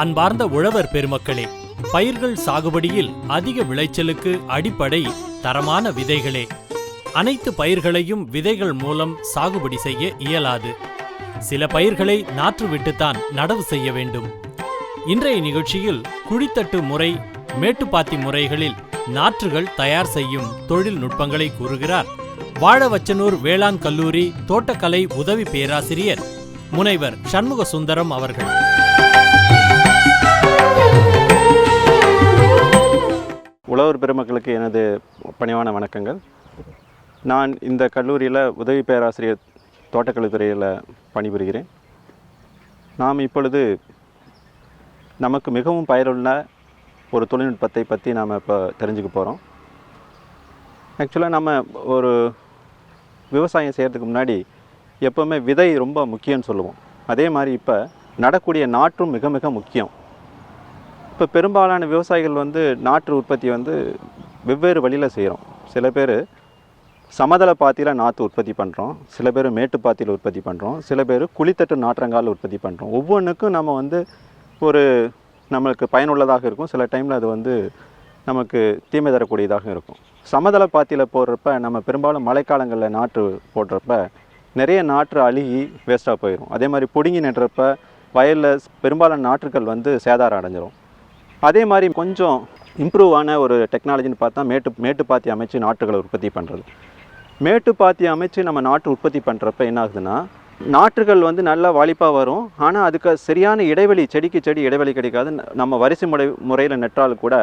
அன்பார்ந்த உழவர் பெருமக்களே பயிர்கள் சாகுபடியில் அதிக விளைச்சலுக்கு அடிப்படை தரமான விதைகளே. அனைத்து பயிர்களையும் விதைகள் மூலம் சாகுபடி செய்ய இயலாது. சில பயிர்களை நாற்று விட்டுத்தான் நடவு செய்ய வேண்டும். இன்றைய நிகழ்ச்சியில் குழித்தட்டு முறை மேட்டுப்பாத்தி முறைகளில் நாற்றுகள் தயார் செய்யும் தொழில்நுட்பங்களை கூறுகிறார் வாழவச்சனூர் வேளாண் கல்லூரி தோட்டக்கலை உதவி பேராசிரியர் முனைவர் சண்முக சுந்தரம் அவர்கள். உழவர் பெருமக்களுக்கு எனது பணிவான வணக்கங்கள். நான் இந்த கல்லூரியில் உதவி பேராசிரியர் தோட்டக்கலைத்துறையில் பணிபுரிகிறேன். நாம் இப்பொழுது நமக்கு மிகவும் பயனுள்ள ஒரு தொழில்நுட்பத்தை பற்றி நாம் இப்போ தெரிஞ்சுக்க போகிறோம் ஆக்சுவலாக நம்ம ஒரு விவசாயம் செய்கிறதுக்கு முன்னாடி எப்போவுமே விதை ரொம்ப முக்கியம்னு சொல்லுவோம். அதே மாதிரி இப்போ நடக்கூடிய நாற்றும் மிக மிக முக்கியம். இப்போ பெரும்பாலான விவசாயிகள் வந்து நாற்று உற்பத்தி வந்து வெவ்வேறு வழியில் செய்கிறோம் சில பேர் சமதள பாத்தியில் நாற்று உற்பத்தி பண்ணுறோம் சில பேர் மேட்டு பாத்தியில் உற்பத்தி பண்ணுறோம் சில பேர் குழித்தட்டு நாற்றங்கால் உற்பத்தி பண்ணுறோம் ஒவ்வொன்றுக்கும் நம்ம வந்து ஒரு நம்மளுக்கு பயனுள்ளதாக இருக்கும். சில டைமில் அது வந்து நமக்கு தீமை தரக்கூடியதாக இருக்கும். சமதள பாத்தியில் போடுறப்ப நம்ம பெரும்பாலும் மழைக்காலங்களில் நாற்று போடுறப்ப நிறைய நாற்று அழுகி வேஸ்ட்டாக போயிடும் அதே மாதிரி பிடுங்கி நடுறப்ப வயலில் பெரும்பாலான நாற்றுகள் வந்து சேதாரம் அடைஞ்சிரும். அதே மாதிரி கொஞ்சம் இம்ப்ரூவ் ஆன ஒரு டெக்னாலஜின்னு பார்த்தா மேட்டு மேட்டுப்பாத்தி அமைச்சு நாற்றுகளை உற்பத்தி பண்ணுறது மேட்டுப்பாத்தி அமைச்சு நம்ம நாட்டு உற்பத்தி பண்ணுறப்ப என்ன ஆகுதுன்னா நாற்றுகள் வந்து நல்லா வாலிப்பாக வரும். ஆனால் அதுக்கு சரியான இடைவெளி செடிக்கு செடி இடைவெளி கிடைக்காது. நம்ம வரிசை முறை முறையில் நட்டாலும் கூட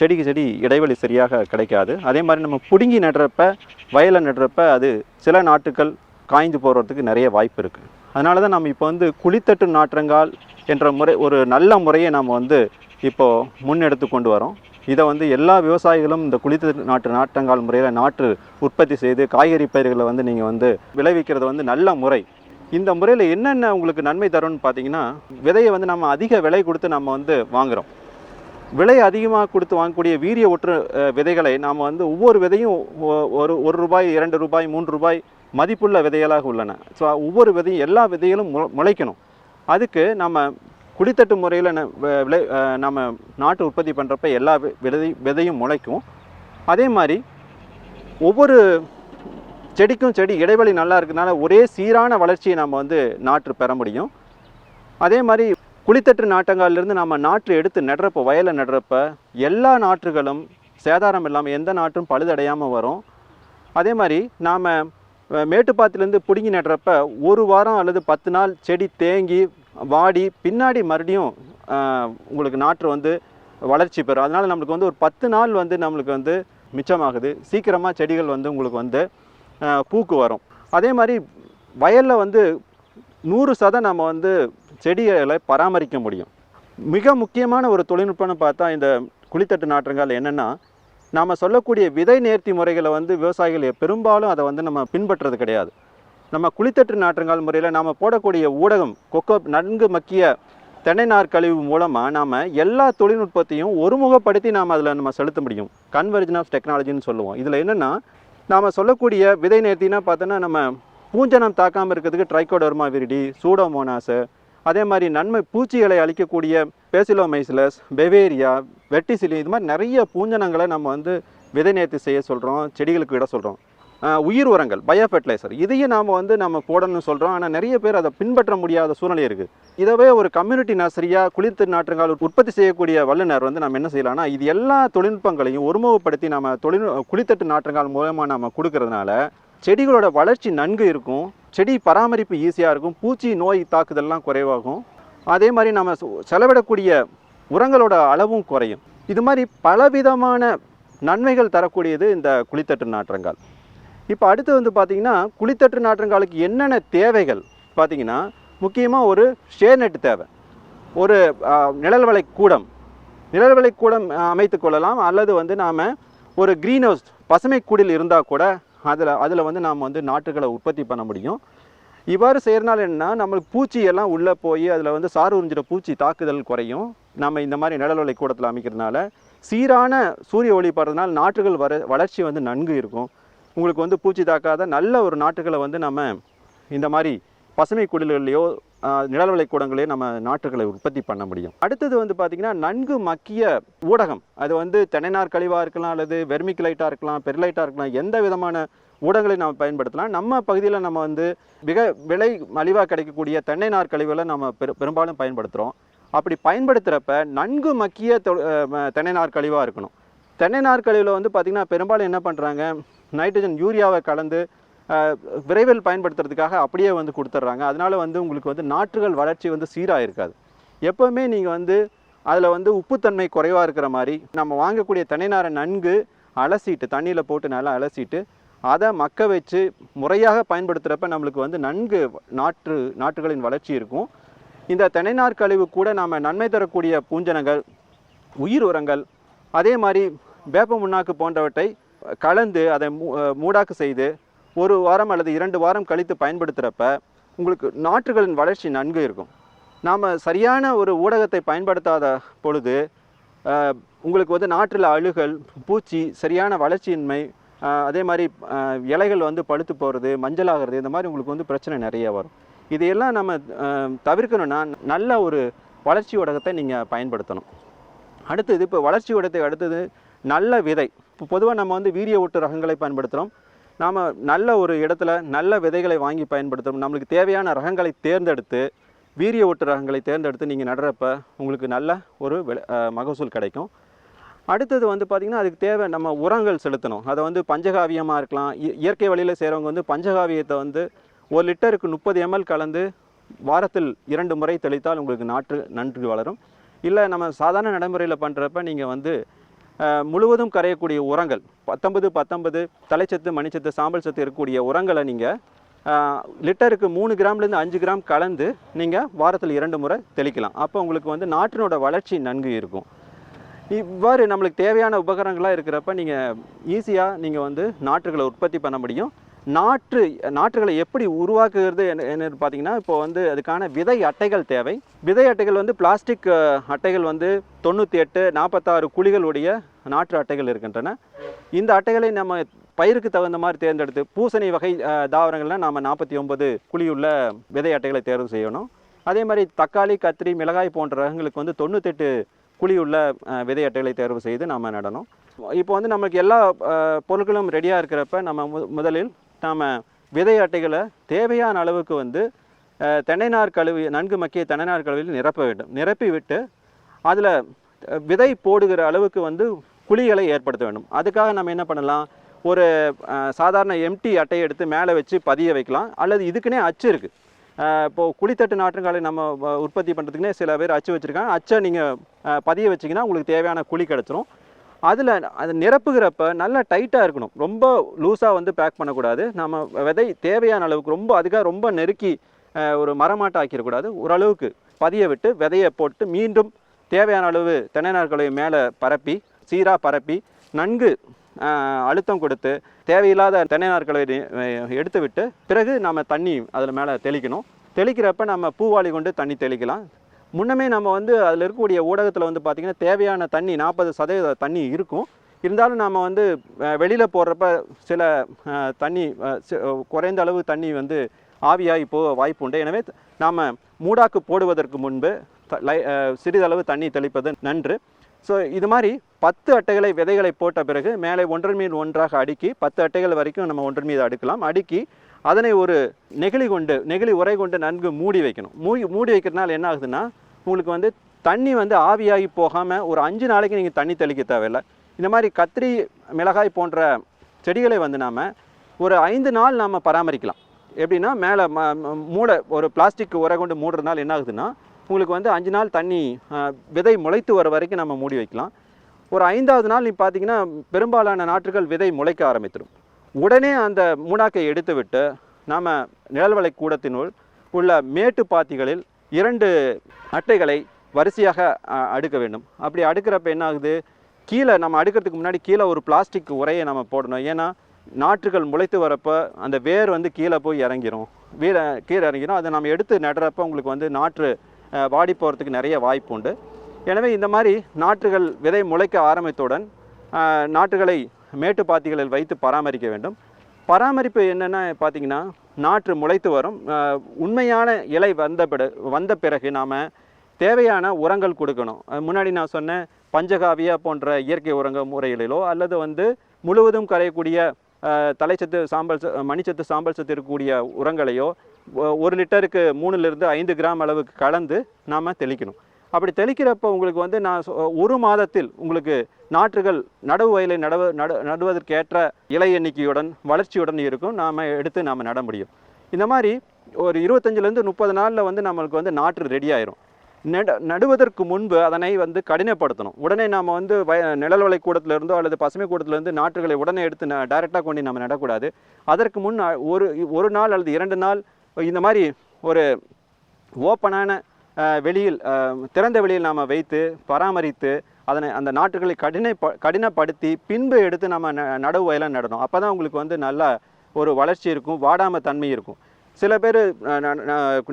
செடிக்கு செடி இடைவெளி சரியாக கிடைக்காது. அதே மாதிரி நம்ம பிடுங்கி நடுறப்ப வயலை நடுறப்ப அது சில நாட்டுகள் காய்ந்து போகிறதுக்கு நிறைய வாய்ப்பு இருக்குது அதனால தான் நம்ம இப்போ வந்து குழித்தட்டு நாற்றங்கால் என்ற முறை ஒரு நல்ல முறையை நம்ம வந்து இப்போது முன்னெடுத்து கொண்டு வரோம். இதை வந்து எல்லா விவசாயிகளும் இந்த குளித்தட்டு நாட்டு நாற்றங்கால் முறையில் நாற்று உற்பத்தி செய்து காய்கறி பயிர்களை வந்து நீங்கள் வந்து விளைவிக்கிறது வந்து நல்ல முறை. இந்த முறையில் என்னென்ன உங்களுக்கு நன்மை தரும்னு பார்த்தீங்கன்னா விதையை வந்து நம்ம அதிக விலை கொடுத்து நம்ம வந்து வாங்குகிறோம் விலை அதிகமாக கொடுத்து வாங்கக்கூடிய வீரிய ஒற்று விதைகளை நாம் வந்து ஒவ்வொரு விதையும் ஒரு ஒரு ரூபாய் இரண்டு ரூபாய் மூன்று ரூபாய் மதிப்புள்ள விதைகளாக உள்ளன. ஸோ ஒவ்வொரு விதையும் எல்லா விதைகளும் மு முளைக்கணும். அதுக்கு நம்ம குடித்தட்டு முறையில் விளை நம்ம நாட்டு உற்பத்தி பண்ணுறப்ப எல்லா விதை விதையும் முளைக்கும். அதே மாதிரி ஒவ்வொரு செடிக்கும் செடி இடைவெளி நல்லா இருக்கிறதுனால ஒரே சீரான வளர்ச்சியை நம்ம வந்து நாற்று பெற முடியும். அதே மாதிரி குளித்தட்டு நாட்டங்காலிருந்து நம்ம நாற்று எடுத்து நடுறப்போ வயலை நடுறப்ப எல்லா நாற்றுகளும் சேதாரம் இல்லாமல் எந்த நாற்றும் பழுதடையாமல் வரும். அதே மாதிரி நாம் மேட்டுப்பாத்திலேருந்து பிடுங்கி நடுறப்ப ஒரு வாரம் அல்லது பத்து நாள் செடி தேங்கி வாடி பின்னாடி மறுபடியும் உங்களுக்கு நாற்று வந்து வளர்ச்சி பெறும். அதனால் நம்மளுக்கு வந்து ஒரு பத்து நாள் வந்து நம்மளுக்கு வந்து மிச்சமாகுது. சீக்கிரமாக செடிகள் வந்து உங்களுக்கு வந்து பூக்கு வரும். அதே மாதிரி வயலில் வந்து நூறு சதம் நம்ம வந்து செடிகளை பராமரிக்க முடியும். மிக முக்கியமான ஒரு தொழில்நுட்பம்னு பார்த்தா இந்த குளித்தட்டு நாற்றுங்கள் என்னென்னா நாம் சொல்லக்கூடிய விதை நேர்த்தி முறைகளை வந்து விவசாயிகள் பெரும்பாலும் அதை வந்து நம்ம பின்பற்றுறது கிடையாது. நம்ம குளித்தட்டு நாற்றுங்கால் முறையில் நாம் போடக்கூடிய ஊடகம் கொக்கோ நன்கு மக்கிய தென்னை நார் கழிவு மூலமாக நாம் எல்லா தொழில்நுட்பத்தையும் ஒருமுகப்படுத்தி நாம் அதில் நம்ம செலுத்த முடியும். கன்வர்ஜன் ஆஃப் டெக்னாலஜின்னு சொல்லுவோம். இதில் என்னென்னா நாம் சொல்லக்கூடிய விதை நேர்த்தினா பார்த்தோன்னா நம்ம பூஞ்சனம் தாக்காமல் இருக்கிறதுக்கு ட்ரைகோடர்மா விரிடி சூடோமோனாஸு அதே மாதிரி நன்மை பூச்சிகளை அழிக்கக்கூடிய பேசிலோமைசிலஸ் பெவேரியா வெட்டிசிலி இது மாதிரி நிறைய பூஞ்சனங்களை நம்ம வந்து விதை நேர்த்தி செய்ய சொல்கிறோம் செடிகளுக்கு இட சொல்கிறோம் உயிர் உரங்கள் பயோ ஃபெர்டிலைசர் இதையும் நாம் வந்து நம்ம போடணும்னு சொல்கிறோம் ஆனால் நிறைய பேர் அதை பின்பற்ற முடியாத சூழ்நிலை இருக்குது இதவே ஒரு கம்யூனிட்டி நர்சரியாக குளிர்த்து நாற்றுங்கால் உற்பத்தி செய்யக்கூடிய வல்லுநர் வந்து நம்ம என்ன செய்யலாம்னா இது எல்லா தொழில்நுட்பங்களையும் ஒருமுகப்படுத்தி நம்ம தொழில் குளித்தட்டு நாற்றுங்கால் மூலமாக நம்ம கொடுக்கறதுனால செடிகளோட வளர்ச்சி நன்கு இருக்கும் செடி பராமரிப்பு ஈஸியாக இருக்கும் பூச்சி நோய் தாக்குதல்லாம் குறைவாகும். அதே மாதிரி நம்ம செலவிடக்கூடிய உரங்களோட அளவும் குறையும். இது மாதிரி பலவிதமான நன்மைகள் தரக்கூடியது இந்த குளித்தட்டு நாற்றங்கால். இப்போ அடுத்து வந்து பார்த்திங்கன்னா குளித்தட்டு நாற்றங்காலுக்கு என்னென்ன தேவைகள்? பார்த்தீங்கன்னா முக்கியமாக ஒரு ஷேர் நெட் தேவை. ஒரு நிழல் வலை கூடம். நிழல் வலை கூடம் அமைத்து கொள்ளலாம். அல்லது வந்து நாம் ஒரு க்ரீன் ஹவுஸ் பசுமை கூடில் இருந்தால் கூட அதில் அதில் வந்து நாம் வந்து நாற்றுகளை உற்பத்தி பண்ண முடியும். இவ்வாறு செய்கிறனால என்னன்னா நம்மளுக்கு பூச்சி எல்லாம் உள்ளே போய் அதில் வந்து சாறு உறிஞ்சிட பூச்சி தாக்குதல் குறையும். நம்ம இந்த மாதிரி நிழல் கூடத்தில் அமைக்கிறதுனால சீரான சூரிய ஒளி படுறதுனால நாற்றுகள் வர வளர்ச்சி வந்து நன்கு இருக்கும். உங்களுக்கு வந்து பூச்சி தாக்காத நல்ல ஒரு நாற்றுகளை வந்து நம்ம இந்த மாதிரி பசுமை குடில்கள்லையோ நிழல் நிழல்விளை கூடங்களே நம்ம நாற்றுகளை உற்பத்தி பண்ண முடியும். அடுத்தது வந்து பார்த்திங்கன்னா நன்கு மக்கிய ஊடகம். அது வந்து தென்னைநார் கழிவாக இருக்கலாம் அல்லது வெர்மிகுலைட்டாக இருக்கலாம் பெர்லைட்டாக இருக்கலாம் எந்த விதமான ஊடகங்களை நம்ம பயன்படுத்தலாம். நம்ம பகுதியில் நம்ம வந்து மிக விலை மலிவாக கிடைக்கக்கூடிய தென்னை நார் கழிவுகளை நம்ம பெரு பெரும்பாலும் பயன்படுத்துகிறோம் அப்படி பயன்படுத்துகிறப்ப நன்கு மக்கிய தென்னை நார் கழிவாக இருக்கணும். தென்னை நார் கழிவில் வந்து பார்த்திங்கன்னா பெரும்பாலும் என்ன பண்ணுறாங்க நைட்ரஜன் யூரியாவை கலந்து விரைவில் பயன்படுத்துறதுக்காக அப்படியே வந்து கொடுத்துட்றாங்க. அதனால் வந்து உங்களுக்கு வந்து நாற்றுகள் வளர்ச்சி வந்து சீராக இருக்காது எப்போவுமே நீங்கள் வந்து அதில் வந்து உப்புத்தன்மை குறைவாக இருக்கிற மாதிரி நம்ம வாங்கக்கூடிய தென்னை நாரை நன்கு அலசிட்டு தண்ணியில் போட்டு நல்லா அலசிட்டு அதை மக்க வச்சு முறையாக பயன்படுத்துகிறப்ப நம்மளுக்கு வந்து நன்கு நாற்று நாற்றுகளின் வளர்ச்சி இருக்கும். இந்த தென்னைநார் கழிவு கூட நாம் நன்மை தரக்கூடிய பூஞ்சனங்கள் உயிர் உரங்கள் அதே மாதிரி வேப்ப முன்னாக்கு போன்றவற்றை கலந்து அதை மூ- மூடாக்கு செய்து ஒரு வாரம் அல்லது இரண்டு வாரம் கழித்து பயன்படுத்துகிறப்ப உங்களுக்கு நாற்றுகளின் வளர்ச்சி நன்கு இருக்கும். நாம் சரியான ஒரு ஊடகத்தை பயன்படுத்தாத பொழுது உங்களுக்கு வந்து நாற்றில் அழுகல் பூச்சி சரியான வளர்ச்சியின்மை அதே மாதிரி இலைகள் வந்து பழுத்து போகிறது மஞ்சளாகிறது இந்த மாதிரி உங்களுக்கு வந்து பிரச்சனை நிறைய வரும். இதையெல்லாம் நம்ம தவிர்க்கணுன்னா தவிர்க்கணும்னா நல்ல ஒரு வளர்ச்சி ஊடகத்தை நீங்கள் பயன்படுத்தணும். அடுத்தது இப்போ வளர்ச்சி ஊடகத்தை அடுத்தது நல்ல விதை. இப்போ பொதுவாக நம்ம வந்து வீரிய ஊட்டு ரகங்களை பயன்படுத்துகிறோம் நாம் நல்ல ஒரு இடத்துல நல்ல விதைகளை வாங்கி பயன்படுத்துகிறோம் நம்மளுக்கு தேவையான ரகங்களை தேர்ந்தெடுத்து வீரிய ஓட்டு ரகங்களை தேர்ந்தெடுத்து நீங்கள் நடுறப்ப உங்களுக்கு நல்ல ஒரு மகசூல் கிடைக்கும். அடுத்தது வந்து பார்த்திங்கன்னா அதுக்கு தேவை நம்ம உரங்கள் செலுத்தணும். அதை வந்து பஞ்சகாவியமாக இருக்கலாம். இ- இயற்கை வழியில் செய்கிறவங்க வந்து பஞ்சகாவியத்தை வந்து ஒரு லிட்டருக்கு முப்பது எம்எல் கலந்து வாரத்தில் இரண்டு முறை தெளித்தால் உங்களுக்கு நாற்று நன்கு வளரும். இல்லை நம்ம சாதாரண நடைமுறையில் பண்ணுறப்ப நீங்கள் வந்து முழுவதும் கரையக்கூடிய உரங்கள் பத்தொன்பது பத்தொன்பது தலைச்சத்து மணிச்சத்து சாம்பல் சத்து இருக்கக்கூடிய உரங்களை நீங்கள் லிட்டருக்கு மூணு கிராம்லேருந்து அஞ்சு கிராம் கலந்து நீங்கள் வாரத்தில் இரண்டு முறை தெளிக்கலாம். அப்போ உங்களுக்கு வந்து நாட்டினோட வளர்ச்சி நன்கு இருக்கும். இவ்வாறு நம்மளுக்கு தேவையான உபகரணங்களாக இருக்கிறப்ப நீங்கள் ஈஸியாக நீங்கள் வந்து நாற்றுகளை உற்பத்தி பண்ண முடியும். நாற்று நாற்றுகளை எப்படி உருவாக்குகிறது என்ன பார்த்தீங்கன்னா இப்போ வந்து அதுக்கான விதை அட்டைகள் தேவை. விதை அட்டைகள் வந்து பிளாஸ்டிக் அட்டைகள் வந்து தொண்ணூற்றி எட்டு நாற்பத்தாறு குழிகளுடைய நாற்று அட்டைகள் இருக்கின்றன. இந்த அட்டைகளை நம்ம பயிருக்கு தகுந்த மாதிரி தேர்ந்தெடுத்து பூசணி வகை தாவரங்கள்லாம் நாம் நாற்பத்தி ஒன்பது குழியுள்ள விதை அட்டைகளை தேர்வு செய்யணும். அதே மாதிரி தக்காளி கத்திரி மிளகாய் போன்ற ரகங்களுக்கு வந்து தொண்ணூத்தெட்டு குழியுள்ள விதை அட்டைகளை தேர்வு செய்து நாம் நடணும். இப்போ வந்து நமக்கு எல்லா பொருட்களும் ரெடியாக இருக்கிறப்ப நம்ம மு முதலில் நாம் விதை அட்டைகளை தேவையான அளவுக்கு வந்து தென்னைநார் கழுவி நன்கு மக்கிய தென்னைநார் கழுவியில் நிரப்ப வேண்டும். நிரப்பி விட்டு அதில் விதை போடுகிற அளவுக்கு வந்து குழிகளை ஏற்படுத்த வேண்டும். அதுக்காக நம்ம என்ன பண்ணலாம்? ஒரு சாதாரண எம்டி அட்டையை எடுத்து மேலே வச்சு பதிய வைக்கலாம். அல்லது இதுக்குன்னே அச்சு இருக்குது இப்போது குழித்தட்டு நாற்றுங்காலை நம்ம உற்பத்தி பண்ணுறதுக்குனே சில பேர் அச்சு வச்சுருக்காங்க. அச்சை நீங்கள் பதிய வச்சிங்கன்னா உங்களுக்கு தேவையான குழி கிடச்சிரும். அதில் அது நிரப்புகிறப்ப நல்லா டைட்டாக இருக்கணும். ரொம்ப லூஸாக வந்து பேக் பண்ணக்கூடாது. நம்ம விதை தேவையான அளவுக்கு ரொம்ப அதுக்காக ரொம்ப நெருக்கி ஒரு மரமாட்டம் ஆக்கிடக்கூடாது ஓரளவுக்கு பதிய விட்டு விதையை போட்டு மீண்டும் தேவையான அளவு தென்னை நார்களை மேலே பரப்பி சீராக பரப்பி நன்கு அழுத்தம் கொடுத்து தேவையில்லாத தென்னை நார்களை எடுத்துவிட்டு பிறகு நம்ம தண்ணி அதில் மேலே தெளிக்கணும். தெளிக்கிறப்ப நம்ம பூவாளி கொண்டு தண்ணி தெளிக்கலாம். முன்னமே நம்ம வந்து அதில் இருக்கக்கூடிய ஊடகத்தில் வந்து பார்த்திங்கன்னா தேவையான தண்ணி நாற்பது சதவீத தண்ணி இருக்கும். இருந்தாலும் நாம் வந்து வெளியில் போடுறப்ப சில தண்ணி குறைந்த அளவு தண்ணி வந்து ஆவியாகி போக வாய்ப்பு உண்டு. எனவே நாம் மூடாக்கு போடுவதற்கு முன்பு த- லை- சிறிதளவு தண்ணி தெளிப்பது நன்று. ஸோ இது மாதிரி பத்து அட்டைகளை விதைகளை போட்ட பிறகு மேலே ஒன்றன் மீது ஒன்றாக அடுக்கி பத்து அட்டைகள் வரைக்கும் நம்ம ஒன்றன் மீது அடுக்கலாம். அடுக்கி அதனை ஒரு நெகிழி கொண்டு நெகிழி உரை கொண்டு நன்கு மூடி வைக்கணும். மூடி மூடி வைக்கிறதுனால என்ன ஆகுதுன்னா உங்களுக்கு வந்து தண்ணி வந்து ஆவியாகி போகாமல் ஒரு அஞ்சு நாளைக்கு நீங்கள் தண்ணி தெளிக்க தேவையில்லை. இந்த மாதிரி கத்திரி மிளகாய் போன்ற செடிகளை வந்து நாம் ஒரு ஐந்து நாள் நாம் பராமரிக்கலாம். எப்படின்னா மேலே ம மூட ஒரு பிளாஸ்டிக் உரை கொண்டு மூடுறதுனால என்ன ஆகுதுன்னா உங்களுக்கு வந்து அஞ்சு நாள் தண்ணி விதை முளைத்து வர வரைக்கும் நம்ம மூடி வைக்கலாம். ஒரு ஐந்தாவது நாள் நீ பார்த்தீங்கன்னா பெரும்பாலான நாற்றுகள் விதை முளைக்க ஆரம்பித்திடும். உடனே அந்த மூடாக்கை எடுத்துவிட்டு நாம் நிழல்வலை கூடத்தினுள் உள்ள மேட்டு பாத்திகளில் இரண்டு அட்டைகளை வரிசையாக அடுக்க வேண்டும். அப்படி அடுக்கிறப்ப என்ன ஆகுது? கீழே நம்ம அடுக்கிறதுக்கு முன்னாடி கீழே ஒரு பிளாஸ்டிக் உரையை நம்ம போடணும். ஏன்னா நாற்றுகள் முளைத்து வரப்போ அந்த வேர் வந்து கீழே போய் இறங்கிரும். வீர கீழே இறங்கிரும். அதை நம்ம எடுத்து நடுறப்ப உங்களுக்கு வந்து நாற்று வாடி போகிறதுக்கு நிறைய வாய்ப்பு உண்டு. எனவே இந்த மாதிரி நாற்றுகள் விதை முளைக்க ஆரம்பித்தவுடன் நாற்றுகளை மேட்டு பாத்திகளில் வைத்து பராமரிக்க வேண்டும். பராமரிப்பு என்னென்னா பார்த்திங்கன்னா நாற்று முளைத்து வரும். உண்மையான இலை வந்த பிற வந்த பிறகு நாம் தேவையான உரங்கள் கொடுக்கணும். முன்னாடி நான் சொன்னேன் பஞ்சகாவியா போன்ற இயற்கை உரங்க முறைகளிலோ அல்லது வந்து முழுவதும் கரையக்கூடிய தலைச்சத்து சாம்பல் ச- மணிச்சத்து சாம்பல் சத்து இருக்கக்கூடிய உரங்களையோ ஒரு லிட்டருக்கு மூணுலேருந்து ஐந்து கிராம் அளவுக்கு கலந்து நாம் தெளிக்கணும். அப்படி தெளிக்கிறப்ப உங்களுக்கு வந்து நான் சொ- ஒரு மாதத்தில் உங்களுக்கு நாற்றுகள் நடவு வயலை நடவு நடு நடுவதற்கேற்ற இலை எண்ணிக்கையுடன் வளர்ச்சியுடன் இருக்கும். நாம் எடுத்து நாம் நட முடியும். இந்த மாதிரி ஒரு இருபத்தஞ்சிலேருந்து முப்பது நாளில் வந்து நம்மளுக்கு வந்து நாற்று ரெடி ஆயிரும். நட நடுவதற்கு முன்பு அதனை வந்து கடினப்படுத்தணும். உடனே நாம் வந்து வய நிழல் வலை கூடத்திலிருந்தோ அல்லது பசுமை கூடத்திலிருந்து நாற்றுகளை உடனே எடுத்து டைரெக்டாக கொண்டு நம்ம நடக்கூடாது. அதற்கு முன் ஒரு ஒரு நாள் அல்லது இரண்டு நாள் இந்த மாதிரி ஒரு ஓப்பனான வெளியில் திறந்த வெளியில் நாம் வைத்து பராமரித்து அதனை அந்த நாற்றுகளை கடின கடினப்படுத்தி பின்பு எடுத்து நம்ம ந நடவு வயலாக நடணும். அப்போ தான் உங்களுக்கு வந்து நல்ல ஒரு வளர்ச்சி இருக்கும் வாடாம தன்மை இருக்கும். சில பேர்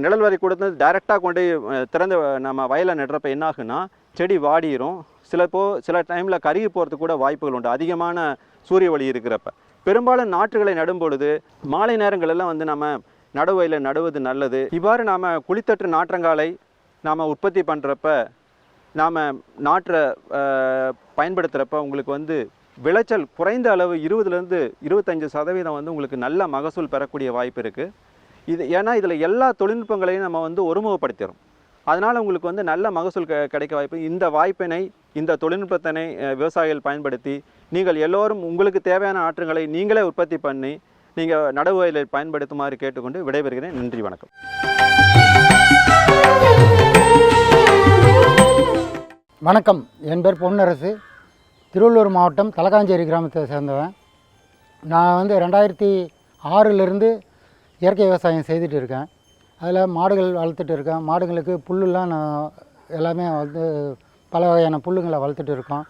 நிழல் வரை கொடுத்து டைரெக்டாக கொண்டு போய், திறந்த நம்ம வயலை நடுறப்ப என்ன ஆகுன்னா செடி வாடிரும். சிலப்போ சில டைமில் கருகி போகிறதுக்கு கூட வாய்ப்புகள் உண்டு. அதிகமான சூரிய ஒளி இருக்கிறப்ப. பெரும்பாலும் நாற்றுகளை நடும் பொழுது மாலை நேரங்களெல்லாம் வந்து நம்ம நடுவயலில் நடுவது நல்லது. இவ்வாறு நாம் குளித்தட்டு நாற்றங்காலை நாம் உற்பத்தி பண்ணுறப்ப நாம் நாற்றை பயன்படுத்துகிறப்ப உங்களுக்கு வந்து விளைச்சல் குறைந்த அளவு இருபதுலேருந்து இருபத்தஞ்சு சதவீதம் வந்து உங்களுக்கு நல்ல மகசூல் பெறக்கூடிய வாய்ப்பு இருக்குது இது ஏன்னா இதில் எல்லா தொழில்நுட்பங்களையும் நம்ம வந்து ஒருமுகப்படுத்திடும் அதனால் உங்களுக்கு வந்து நல்ல மகசூல் க- கிடைக்க வாய்ப்பு. இந்த வாய்ப்பினை இந்த தொழில்நுட்பத்தினை விவசாயிகள் பயன்படுத்தி நீங்கள் எல்லோரும் உங்களுக்கு தேவையான ஆற்றுங்களை நீங்களே உற்பத்தி பண்ணி நீங்கள் நடவு பயன்படுத்துமாறு கேட்டுக்கொண்டு விடைபெறுகிறேன். நன்றி வணக்கம். வணக்கம். என் பேர் பொன்னரசு. திருவள்ளூர் மாவட்டம் தலகாஞ்சேரி கிராமத்தை சேர்ந்தவன். நான் வந்து ரெண்டாயிரத்தி ஆறிலிருந்து இயற்கை விவசாயம் செய்துட்டு இருக்கேன். அதில் மாடுகள் வளர்த்துட்டு இருக்கேன். மாடுங்களுக்கு புல்லுலாம் நான் எல்லாமே வந்து பல வகையான புல்லுங்களை வளர்த்துட்டு இருக்கோம்.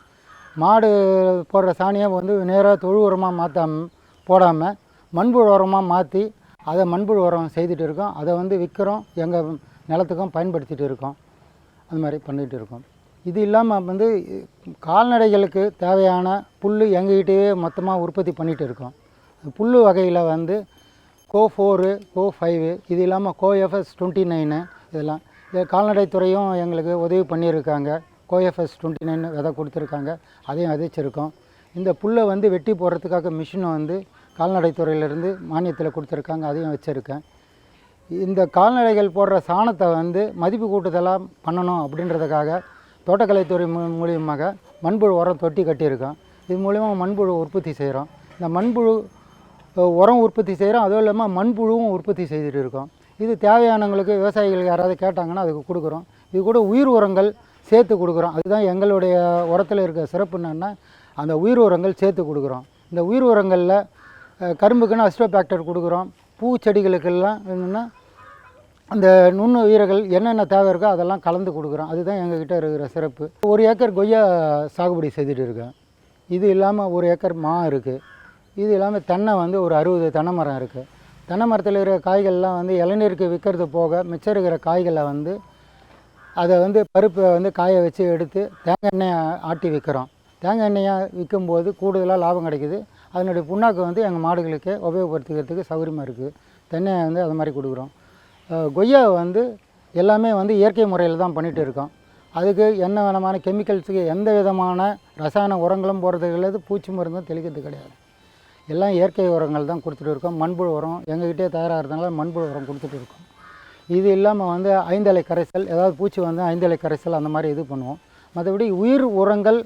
மாடு போடுற சாணியை வந்து நேராக தொழு உரமாக மாற்றாம போடாமல் மண்புழு உரமாக மாற்றி அதை மண்புழு உரம் செய்துட்டு இருக்கோம். அதை வந்து விற்கிறோம் எங்கள் நிலத்துக்கும் பயன்படுத்திகிட்டு இருக்கோம். அது மாதிரி பண்ணிகிட்டு இருக்கோம். இது இல்லாமல் வந்து கால்நடைகளுக்கு தேவையான புல் எங்ககிட்டயே மொத்தமாக உற்பத்தி பண்ணிகிட்டு இருக்கோம். புல் வகையில் வந்து கோ ஃபோரு கோ ஃபைவு இது இல்லாமல் கோ எஃப்எஸ் டுவெண்ட்டி நைனு இதெல்லாம். இது கால்நடைத்துறையும் எங்களுக்கு உதவி பண்ணியிருக்காங்க. கோ எஃப்எஸ் டுவெண்ட்டி நைன் விதை கொடுத்துருக்காங்க. அதையும் விதைச்சிருக்கோம். இந்த புல்லை வந்து வெட்டி போடுறதுக்காக மிஷினை வந்து கால்நடைத்துறையிலேருந்து மானியத்தில் கொடுத்துருக்காங்க அதையும் வச்சுருக்கேன். இந்த கால்நடைகள் போடுற சாணத்தை வந்து மதிப்பு கூட்டுதலாக பண்ணணும் அப்படின்றதுக்காக தோட்டக்கலைத்துறை மூ மூலியமாக மண்புழு உரம் தொட்டி கட்டியிருக்கோம். இது மூலிமா மண்புழு உற்பத்தி செய்கிறோம். இந்த மண்புழு உரம் உற்பத்தி செய்கிறோம். அதுவும் இல்லாமல் மண்புழுவும் உற்பத்தி செய்துட்டு இருக்கோம் இது தேவையானவங்களுக்கு விவசாயிகள் யாராவது கேட்டாங்கன்னா அதுக்கு கொடுக்குறோம். இது கூட உயிர் உரங்கள் சேர்த்து கொடுக்குறோம். அதுதான் எங்களுடைய உரத்தில் இருக்க சிறப்பு என்னென்னா அந்த உயிர் உரங்கள் சேர்த்து கொடுக்குறோம். இந்த உயிர் உரங்களில் கரும்புக்குன்னு அஸ்ட்ரோபேக்டர் கொடுக்குறோம். பூச்செடிகளுக்கெல்லாம் என்னென்னா அந்த நுண்ணுயிர்கள் என்னென்ன தேவை இருக்கோ அதெல்லாம் கலந்து கொடுக்குறோம். அதுதான் எங்ககிட்ட இருக்கிற சிறப்பு. ஒரு ஏக்கர் கொய்யா சாகுபடி செய்துட்டு இருக்கேன். இது இல்லாமல் ஒரு ஏக்கர் மா இருக்குது இது இல்லாமல் தென்னை வந்து ஒரு அறுபது தென்னை மரம் இருக்குது தென்னை மரத்தில் இருக்கிற காய்கள்லாம் வந்து இளநீருக்கு விற்கிறது போக மிச்சம் இருக்கிற காய்களை வந்து அதை வந்து பருப்பை வந்து காய வச்சு எடுத்து தேங்காய் எண்ணெயை ஆட்டி விற்கிறோம். தேங்காய் எண்ணெயாக விற்கும்போது கூடுதலாக லாபம் கிடைக்கிது. அதனுடைய புண்ணாக்கு வந்து எங்கள் மாடுகளுக்கு உபயோகப்படுத்திக்கிறதுக்கு சௌகரியமாக இருக்குது தென்னையை வந்து அது மாதிரி கொடுக்குறோம். கொய்யா வந்து எல்லாமே வந்து இயற்கை முறையில் தான் பண்ணிகிட்டு இருக்கோம். அதுக்கு என்ன விதமான கெமிக்கல்ஸுக்கு எந்த விதமான ரசாயன உரங்களும் போடுறது கிடையாது பூச்சி மருந்தும் தெளிக்கிறது கிடையாது. எல்லாம் இயற்கை உரங்கள் தான் கொடுத்துட்டு இருக்கோம். மண்புழு உரம் எங்ககிட்டே தயாராகிறதுனால மண்புழு உரம் கொடுத்துட்டு இருக்கோம். இது இல்லாமல் வந்து ஐந்தலை கரைசல் ஏதாவது பூச்சி வந்து ஐந்தலை கரைசல் அந்த மாதிரி இது பண்ணுவோம். மற்றபடி உயிர் உரங்கள்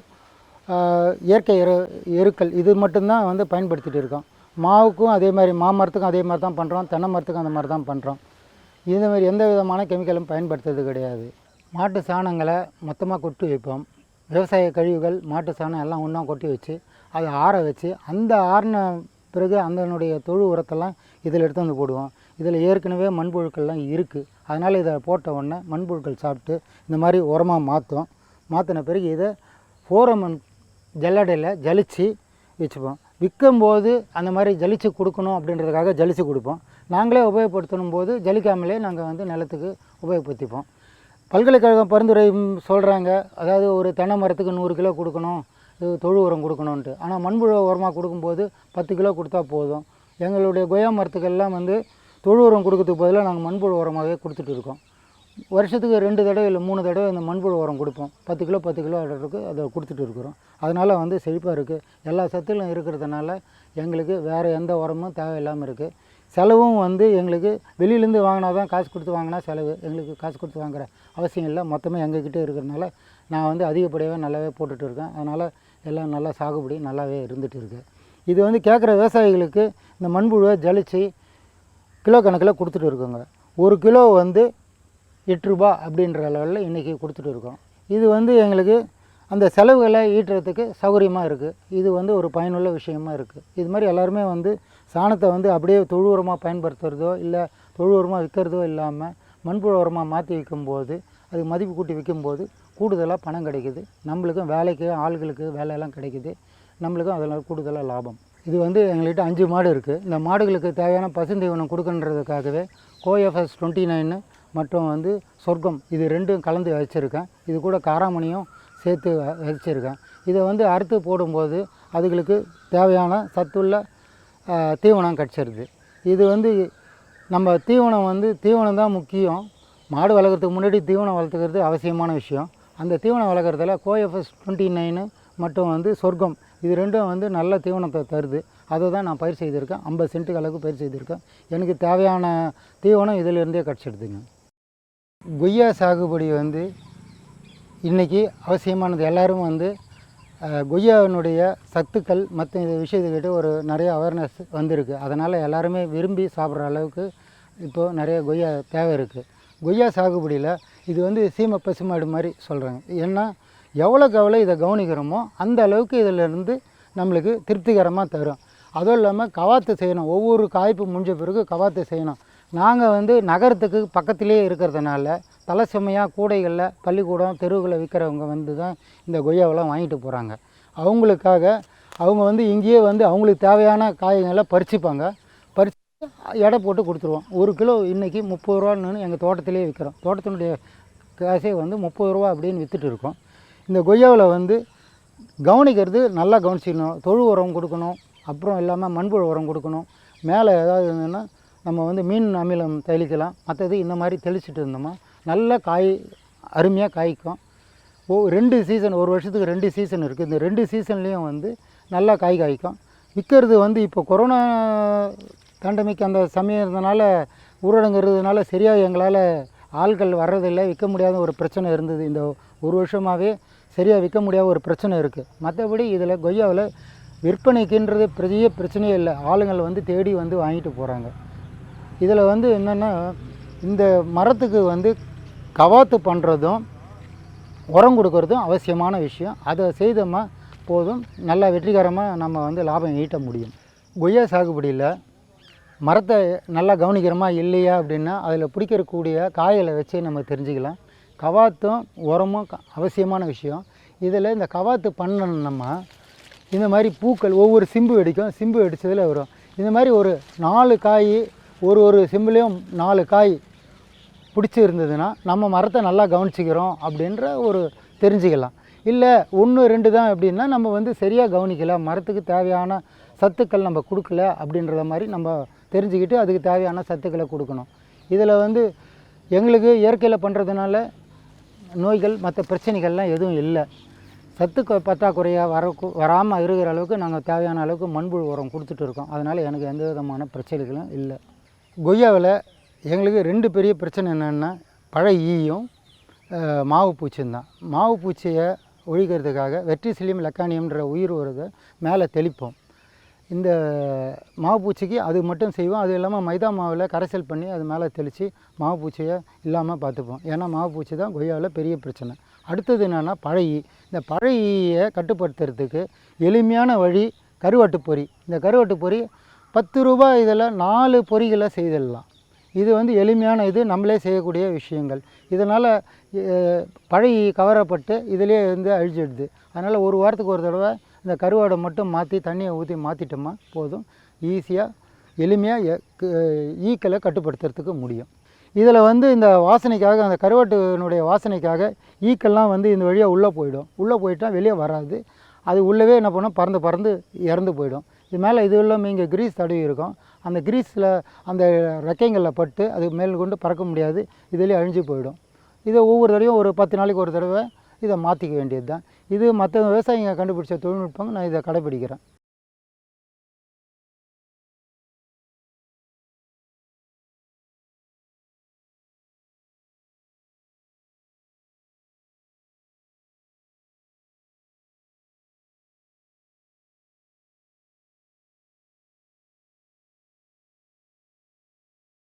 இயற்கை எரு எருக்கள் இது மட்டும்தான் வந்து பயன்படுத்திட்டு இருக்கோம். மாவுக்கும் அதே மாதிரி மாமரத்துக்கும் அதே மாதிரி தான் பண்ணுறோம் தென்னை மரத்துக்கும் அந்த மாதிரி தான் பண்ணுறோம் இதே மாதிரி எந்த விதமான கெமிக்கலும் பயன்படுத்துறது கிடையாது. மாட்டு சாணங்களை மொத்தமாக கொட்டி வைப்போம். விவசாய கழிவுகள் மாட்டு சாணம் எல்லாம் ஒன்றா கொட்டி வச்சு அதை ஆற வச்சு அந்த ஆறின பிறகு அதனுடைய தொழு உரத்தெல்லாம் இதில் எடுத்து வந்து போடுவோம். இதில் ஏற்கனவே மண்புழுக்கள்லாம் இருக்குது அதனால் இதை போட்ட உடனே மண்புழுக்கள் சாப்பிட்டு இந்த மாதிரி உரமாக மாற்றும் மாற்றின பிறகு இதை ஃபோரமன் ஜல்லடையில் ஜலிச்சு வச்சுப்போம். விற்கும்போது அந்த மாதிரி ஜலிச்சு கொடுக்கணும் அப்படின்றதுக்காக ஜலிச்சு கொடுப்போம். நாங்களே உபயோகப்படுத்தணும் போது ஜலிக்காமலே நாங்கள் வந்து நிலத்துக்கு உபயோகப்படுத்திப்போம். பல்கலைக்கழகம் பரிந்துரை சொல்கிறாங்க அதாவது ஒரு தென்னை மரத்துக்கு நூறு கிலோ கொடுக்கணும் இது தொழு உரம் கொடுக்கணுன்ட்டு ஆனால் மண்புழு உரமாக கொடுக்கும்போது பத்து கிலோ கொடுத்தா போதும். எங்களுடைய கொய்யா மரத்துக்கெல்லாம் வந்து தொழு உரம் கொடுக்கறதுக்கு பதிலாக நாங்கள் மண்புழு உரமாகவே கொடுத்துட்டு இருக்கோம். வருஷத்துக்கு ரெண்டு தடவை இல்லை மூணு தடவை இந்த மண்புழு உரம் கொடுப்போம். பத்து கிலோ பத்து கிலோ அளவுக்கு அதை கொடுத்துட்டு இருக்கிறோம். அதனால் வந்து செழிப்பாக இருக்குது எல்லா சத்துலையும் இருக்கிறதுனால எங்களுக்கு வேறு எந்த உரமும் தேவையில்லாமல் இருக்குது செலவும் வந்து எங்களுக்கு வெளியிலேருந்து வாங்கினா தான் காசு கொடுத்து வாங்கினா செலவு. எங்களுக்கு காசு கொடுத்து வாங்குற அவசியம் இல்லை. மொத்தமாக எங்ககிட்ட இருக்கிறதுனால நான் வந்து அதிகப்படியாகவே நல்லாவே போட்டுட்டு இருக்கேன். அதனால் எல்லாம் நல்லா சாகுபடி நல்லாவே இருந்துகிட்டு இருக்குது இது வந்து கேட்குற விவசாயிகளுக்கு இந்த மண்புழுவை ஜலிச்சு கிலோ கணக்கில் கொடுத்துட்டு இருக்கோங்க. ஒரு கிலோ வந்து எட்டுரூபா அப்படின்ற லெவலில் இன்றைக்கி கொடுத்துட்டு இருக்கோம். இது வந்து எங்களுக்கு அந்த செலவுகளை ஈட்டுறதுக்கு சௌகரியமாக இருக்குது இது வந்து ஒரு பயனுள்ள விஷயமா இருக்குது இது மாதிரி எல்லாருமே வந்து சாணத்தை வந்து அப்படியே தொழு உரமாக பயன்படுத்துகிறதோ இல்லை தொழு உரமாக விற்கிறதோ இல்லாமல் மண்புழு உரமாக மாற்றி விற்கும்போது அது மதிப்பு கூட்டி விற்கும்போது கூடுதலாக பணம் கிடைக்குது. நம்மளுக்கும் வேலைக்கு ஆள்களுக்கு வேலையெல்லாம் கிடைக்குது. நம்மளுக்கும் அதில் கூடுதலாக லாபம். இது வந்து எங்கள்கிட்ட அஞ்சு மாடு இருக்குது இந்த மாடுகளுக்கு தேவையான பசுந்தீவனம் கொடுக்கணுன்றதுக்காகவே கோஎஃப்எஸ் டுவெண்ட்டி நைனு மற்றும் வந்து சொர்க்கம் இது ரெண்டும் கலந்து வச்சுருக்கேன். இது கூட காராமணியும் சேர்த்து வச்சுருக்கேன். இதை வந்து அறுத்து போடும்போது அதுகளுக்கு தேவையான சத்துள்ள தீவனம் கிடச்சிருது. இது வந்து நம்ம தீவனம் வந்து தீவனம் தான் முக்கியம். மாடு வளர்க்குறதுக்கு முன்னாடி தீவனம் வளர்த்துக்கிறது அவசியமான விஷயம். அந்த தீவனம் வளர்க்குறதுல கோஎஃப்எஸ் டுவெண்ட்டி நைனு மற்றும் வந்து சொர்க்கம் இது ரெண்டும் வந்து நல்ல தீவனத்தை தருது. அதை தான் நான் பயிர் செய்திருக்கேன். ஐம்பது சென்ட்டுக்கு அளவுக்கு பயிர் செய்திருக்கேன். எனக்கு தேவையான தீவனம் இதிலிருந்தே கிடச்சிடுதுங்க. கொய்யா சாகுபடி வந்து இன்றைக்கி அவசியமானது. எல்லாரும் வந்து கொய்யாவினுடைய சத்துக்கள் மற்ற இந்த விஷயத்துக்கிட்ட ஒரு நிறைய அவேர்னஸ் வந்திருக்கு. அதனால் எல்லாருமே விரும்பி சாப்பிட்ற அளவுக்கு இப்போது நிறைய கொய்யா தேவை இருக்குது கொய்யா சாகுபடியில் இது வந்து சீம பசுமாடு மாதிரி சொல்கிறாங்க ஏன்னா எவ்வளோக்கு எவ்வளோ இதை கவனிக்கிறோமோ அந்த அளவுக்கு இதிலிருந்து நம்மளுக்கு திருப்திகரமாக தரும். அதுவும் இல்லாமல் கவாத்து செய்யணும். ஒவ்வொரு காய்ப்பு முடிஞ்ச பிறகு கவாத்து செய்யணும். நாங்கள் வந்து நகரத்துக்கு பக்கத்துலேயே இருக்கிறதுனால தலை சுமையாக கூடைகளில் பள்ளிக்கூடம் தெருவுகளை விற்கிறவங்க வந்து தான் இந்த கொய்யாவெல்லாம் வாங்கிட்டு போகிறாங்க அவங்களுக்காக அவங்க வந்து இங்கேயே வந்து அவங்களுக்கு தேவையான காய்களை பறிச்சுப்பாங்க. பறித்து எடை போட்டு கொடுத்துருவோம். ஒரு கிலோ இன்றைக்கி முப்பது ரூபான்னு எங்கள் தோட்டத்திலே விற்கிறோம் தோட்டத்தினுடைய காசே வந்து முப்பது ரூபா அப்படின்னு விற்றுட்டு இருக்கோம். இந்த கொய்யாவில் வந்து கவனிக்கிறது நல்லா கவனிச்சிக்கணும். தொழு உரம் கொடுக்கணும். அப்புறம் இல்லாமல் மண்புழு உரம் கொடுக்கணும். மேலே ஏதாவது இருந்ததுன்னா நம்ம வந்து மீன் அமிலம் தெளிக்கலாம். மற்றது இந்த மாதிரி தெளிச்சிட்டு இருந்தோமா நல்ல காய் அருமையாக காய்க்கும். ஓ ரெண்டு சீசன் ஒரு வருஷத்துக்கு ரெண்டு சீசன் இருக்குது இந்த ரெண்டு சீசன்லேயும் வந்து நல்லா காய் காய்க்கும். விற்கிறது வந்து இப்போ கொரோனா பேண்டமிக் அந்த சமயம் இருந்தனால ஊரடங்கு இருந்ததுனால சரியாக எங்களால் ஆள்கள் வர்றதில்லை. விற்க முடியாத ஒரு பிரச்சனை இருந்தது. இந்த ஒரு வருஷமாகவே சரியாக விற்க முடியாத ஒரு பிரச்சனை இருக்குது மற்றபடி இதில் கொய்யாவில் விற்பனைக்குன்றது பெரிய பிரச்சனையே இல்லை. ஆளுங்கள் வந்து தேடி வந்து வாங்கிட்டு போகிறாங்க இதில் வந்து என்னென்னா இந்த மரத்துக்கு வந்து கவாத்து பண்ணுறதும் உரம் கொடுக்கறதும் அவசியமான விஷயம். அதை செய்தோமா போதும். நல்லா வெற்றிகரமாக நம்ம வந்து லாபம் ஈட்ட முடியும். கொய்யா சாகுபடியில் மரத்தை நல்லா கவனிக்கிறோமா இல்லையா அப்படின்னா அதில் பிடிக்கிறக்கூடிய காய்களை வச்சு நம்ம தெரிஞ்சுக்கலாம். கவாத்தும் உரமும் க- அவசியமான விஷயம். இதில் இந்த கவாத்து பண்ணணும்னா இந்த மாதிரி பூக்கள் ஒவ்வொரு சிம்பு வெடிக்கும். சிம்பு வெடித்ததில் வரும். இந்த மாதிரி ஒரு நாலு காய் ஒரு ஒரு சிம்பிளையும் நாலு காய் பிடிச்சி இருந்ததுன்னா நம்ம மரத்தை நல்லா கவனிச்சிக்கிறோம் அப்படின்ற ஒரு தெரிஞ்சுக்கலாம். இல்லை ஒன்று ரெண்டு தான் அப்படின்னா நம்ம வந்து சரியாக கவனிக்கல மரத்துக்கு தேவையான சத்துக்கள் நம்ம கொடுக்கல அப்படின்றத மாதிரி நம்ம தெரிஞ்சுக்கிட்டு அதுக்கு தேவையான சத்துக்களை கொடுக்கணும். இதில் வந்து எங்களுக்கு இயற்கையில் பண்ணுறதுனால நோய்கள் மற்ற பிரச்சனைகள்லாம் எதுவும் இல்லை. சத்து பற்றாக்குறையாக வர வராமல் இருக்கிற அளவுக்கு நாங்கள் தேவையான அளவுக்கு மண்புழு உரம் கொடுத்துட்டு இருக்கோம். அதனால் எனக்கு எந்த விதமான பிரச்சனைகளும் இல்லை. கொய்யாவில் எங்களுக்கு ரெண்டு பெரிய பிரச்சனை என்னென்னா பழ ஈயும் மாவு பூச்சியும் தான். மாவு பூச்சியை ஒழிக்கிறதுக்காக வெற்றிசிலியம் லக்கானியம்ன்ற உயிர் வருதை மேலே தெளிப்போம். இந்த மாவு பூச்சிக்கு அது மட்டும் செய்வோம். அது இல்லாமல் மைதா மாவில் கரைசல் பண்ணி அது மேலே தெளித்து மாவு பூச்சியை இல்லாமல் பார்த்துப்போம். ஏன்னா மாவு பூச்சி தான் கொய்யாவில் பெரிய பிரச்சனை. அடுத்தது என்னென்னா பழையி இந்த பழையை கட்டுப்படுத்துறதுக்கு எளிமையான வழி கருவாட்டு பொரி இந்த கருவாட்டுப்பொறி பொரி பத்து ரூபாய் இதில் நாலு பொறிகளை செய்திடலாம். இது வந்து எளிமையான இது நம்மளே செய்யக்கூடிய விஷயங்கள். இதனால் பழைய கவரப்பட்டு இதிலே வந்து அழிச்சிடுது அதனால் ஒரு வாரத்துக்கு ஒரு தடவை இந்த கருவாடை மட்டும் மாற்றி தண்ணியை ஊற்றி மாற்றிட்டோமா போதும். ஈஸியாக எளிமையாக ஈக்களை கட்டுப்படுத்துறதுக்கு முடியும். இதில் வந்து இந்த வாசனைக்காக அந்த கருவாட்டினுடைய வாசனைக்காக ஈக்கெல்லாம் வந்து இந்த வழியாக உள்ளே போயிடும். உள்ளே போயிட்டால் வெளியே வராது. அது உள்ளவே என்ன பண்ணும்? பறந்து பறந்து இறந்து போயிடும். இது மேலே இது இல்லாமல் இங்கே கிரீஸ் தடவி இருக்கும். அந்த கிரீஸில் அந்த ரெக்கைங்களில் பட்டு அது மேல் கொண்டு பறக்க முடியாது. இதுலேயே அழிஞ்சு போயிடும். இதை ஒவ்வொரு தடவையும் ஒரு பத்து நாளைக்கு ஒரு தடவை இதை மாற்றிக்க வேண்டியது தான் இது மற்ற விவசாயிங்க கண்டுபிடிச்ச தொழில்நுட்பம் நான் இதை கடைப்பிடிக்கிறேன்.